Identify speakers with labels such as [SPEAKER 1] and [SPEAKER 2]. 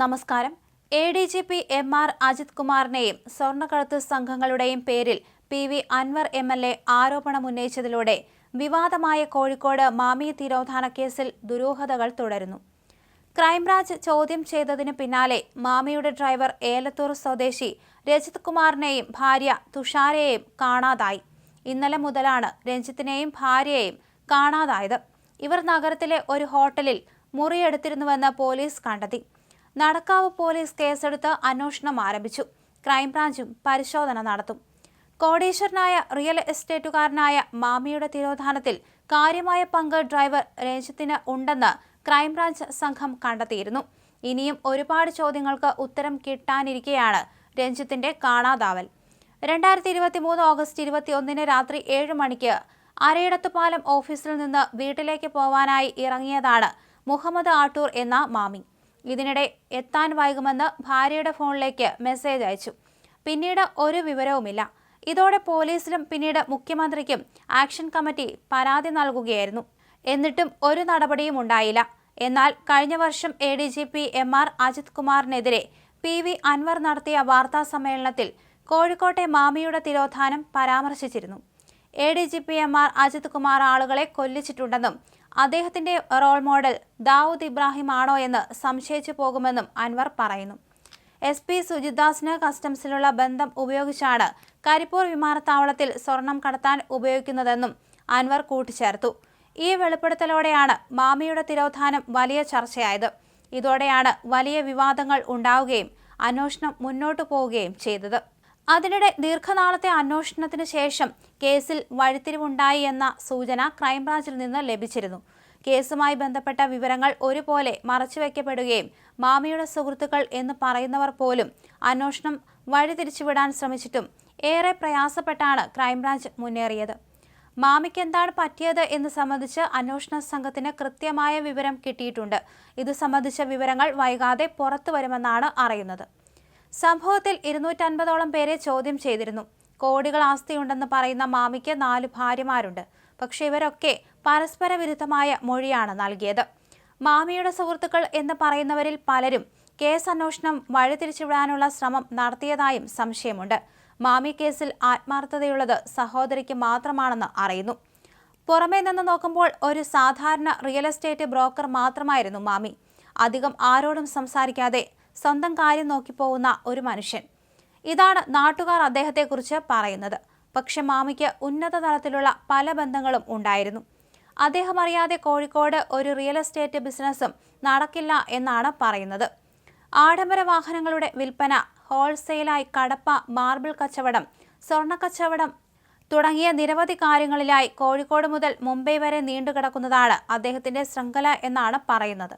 [SPEAKER 1] നമസ്കാരം. A D G P M R Ajith കുമാറിനെയും സ്വർണക്കടത്ത് സംഘങ്ങളുടെയും പേരിൽ P V Anvar M L A ആരോപണം ഉന്നയിച്ചതിലൂടെ വിവാദമായ കോഴിക്കോട് മാമി തിരോധാന കേസിൽ ദുരൂഹതകൾ തുടരുന്നു. ക്രൈംബ്രാഞ്ച് ചോദ്യം ചെയ്തതിന് പിന്നാലെ മാമിയുടെ ഡ്രൈവർ ഏലത്തൂർ സ്വദേശി രജിത് കുമാറിനെയും ഭാര്യ തുഷാരയെയും കാണാതായി. ഇന്നലെ മുതലാണ് രഞ്ജിത്തിനെയും ഭാര്യയെയും കാണാതായത്. ഇവർ നഗരത്തിലെ ഒരു ഹോട്ടലിൽ മുറിയെടുത്തിരുന്നുവെന്ന് പോലീസ് കണ്ടെത്തി. നടക്കാവ് പോലീസ് കേസെടുത്ത് അന്വേഷണം ആരംഭിച്ചു. ക്രൈംബ്രാഞ്ചും പരിശോധന നടത്തും. കോടീശ്വരനായ റിയൽ എസ്റ്റേറ്റുകാരനായ മാമിയുടെ തിരോധാനത്തിൽ കാര്യമായ പങ്ക് ഡ്രൈവർ രഞ്ജിത്തിന് ഉണ്ടെന്ന് ക്രൈംബ്രാഞ്ച് സംഘം കണ്ടെത്തിയിരുന്നു. ഇനിയും ഒരുപാട് ചോദ്യങ്ങൾക്ക് ഉത്തരം കിട്ടാനിരിക്കെയാണ് രഞ്ജിത്തിന്റെ കാണാതാവൽ. രണ്ടായിരത്തി ഇരുപത്തി മൂന്ന് ഓഗസ്റ്റ് ഇരുപത്തി ഒന്നിന് രാത്രി ഏഴ് മണിക്ക് അരയിടത്തുപാലം ഓഫീസിൽ നിന്ന് വീട്ടിലേക്ക് പോവാനായി ഇറങ്ങിയതാണ് മുഹമ്മദ് ആട്ടൂർ എന്ന മാമി. ഇതിനിടെ എത്താൻ വൈകുമെന്ന് ഭാര്യയുടെ ഫോണിലേക്ക് മെസ്സേജ് അയച്ചു. പിന്നീട് ഒരു വിവരവുമില്ല. ഇതോടെ പോലീസിലും പിന്നീട് മുഖ്യമന്ത്രിക്കും ആക്ഷൻ കമ്മിറ്റി പരാതി നൽകുകയായിരുന്നു. എന്നിട്ടും ഒരു നടപടിയും ഉണ്ടായില്ല. എന്നാൽ കഴിഞ്ഞ വർഷം A D G P M R Ajith കുമാറിനെതിരെ P V Anvar നടത്തിയ വാർത്താ സമ്മേളനത്തിൽ കോഴിക്കോട്ടെ മാമിയുടെ തിരോധാനം പരാമർശിച്ചിരുന്നു. A D G P M R Ajith Kumar ആളുകളെ കൊല്ലിച്ചിട്ടുണ്ടെന്നും അദ്ദേഹത്തിന്റെ റോൾ മോഡൽ ദാവൂദ് ഇബ്രാഹിം ആണോ എന്ന് സംശയിച്ചു പോകുമെന്നും അൻവർ പറയുന്നു. എസ് പി സുജിദാസിന് കസ്റ്റംസിലുള്ള ബന്ധം ഉപയോഗിച്ചാണ് കരിപ്പൂർ വിമാനത്താവളത്തിൽ സ്വർണം കടത്താൻ ഉപയോഗിക്കുന്നതെന്നും അൻവർ കൂട്ടിച്ചേർത്തു. ഈ വെളിപ്പെടുത്തലോടെയാണ് മാമിയുടെ തിരോധാനം വലിയ ചർച്ചയായത്. ഇതോടെയാണ് വലിയ വിവാദങ്ങൾ ഉണ്ടാവുകയും അന്വേഷണം മുന്നോട്ടു പോവുകയും ചെയ്തത്. അതിനിടെ ദീർഘനാളത്തെ അന്വേഷണത്തിന് ശേഷം കേസിൽ വഴിത്തിരിവുണ്ടായി എന്ന സൂചന ക്രൈംബ്രാഞ്ചിൽ നിന്ന് ലഭിച്ചിരുന്നു. കേസുമായി ബന്ധപ്പെട്ട വിവരങ്ങൾ ഒരുപോലെ മറച്ചുവെക്കപ്പെടുകയും മാമിയുടെ സുഹൃത്തുക്കൾ എന്ന് പറയുന്നവർ പോലും അന്വേഷണം വഴിതിരിച്ചുവിടാൻ ശ്രമിച്ചിട്ടും ഏറെ പ്രയാസപ്പെട്ടാണ് ക്രൈംബ്രാഞ്ച് മുന്നേറിയത്. മാമിക്ക് എന്താണ് പറ്റിയത് എന്ന് സംബന്ധിച്ച് അന്വേഷണ സംഘത്തിന് കൃത്യമായ വിവരം കിട്ടിയിട്ടുണ്ട്. ഇത് സംബന്ധിച്ച വിവരങ്ങൾ വൈകാതെ പുറത്തു വരുമെന്നാണ് അറിയുന്നത്. സംഭവത്തിൽ ഇരുന്നൂറ്റൻപതോളം പേരെ ചോദ്യം ചെയ്തിരുന്നു. കോടികൾ ആസ്തിയുണ്ടെന്ന് പറയുന്ന മാമിക്ക് നാല് ഭാര്യമാരുണ്ട്. പക്ഷെ ഇവരൊക്കെ പരസ്പര വിരുദ്ധമായ മൊഴിയാണ് നൽകിയത്. മാമിയുടെ സുഹൃത്തുക്കൾ എന്ന് പറയുന്നവരിൽ പലരും കേസ് അന്വേഷണം വഴിതിരിച്ചുവിടാനുള്ള ശ്രമം നടത്തിയതായും സംശയമുണ്ട്. മാമി കേസിൽ ആത്മാർത്ഥതയുള്ളത് സഹോദരിക്ക് മാത്രമാണെന്ന് അറിയുന്നു. പുറമേ നിന്ന് നോക്കുമ്പോൾ ഒരു സാധാരണ റിയൽ എസ്റ്റേറ്റ് ബ്രോക്കർ മാത്രമായിരുന്നു മാമി. അധികം ആരോടും സംസാരിക്കാതെ സ്വന്തം കാര്യം നോക്കിപ്പോകുന്ന ഒരു മനുഷ്യൻ. ഇതാണ് നാട്ടുകാർ അദ്ദേഹത്തെക്കുറിച്ച് പറയുന്നത്. പക്ഷെ മാമിക്ക് ഉന്നത തലത്തിലുള്ള പല ബന്ധങ്ങളും ഉണ്ടായിരുന്നു. അദ്ദേഹം അറിയാതെ കോഴിക്കോട് ഒരു റിയൽ എസ്റ്റേറ്റ് ബിസിനസ്സും നടക്കില്ല എന്നാണ് പറയുന്നത്. ആഡംബര വാഹനങ്ങളുടെ വിൽപ്പന ഹോൾസെയിലായി കടപ്പ മാർബിൾ കച്ചവടം സ്വർണ കച്ചവടം തുടങ്ങിയ നിരവധി കാര്യങ്ങളിലായി കോഴിക്കോട് മുതൽ മുംബൈ വരെ നീണ്ടുകിടക്കുന്നതാണ് അദ്ദേഹത്തിന്റെ ശൃംഖല എന്നാണ് പറയുന്നത്.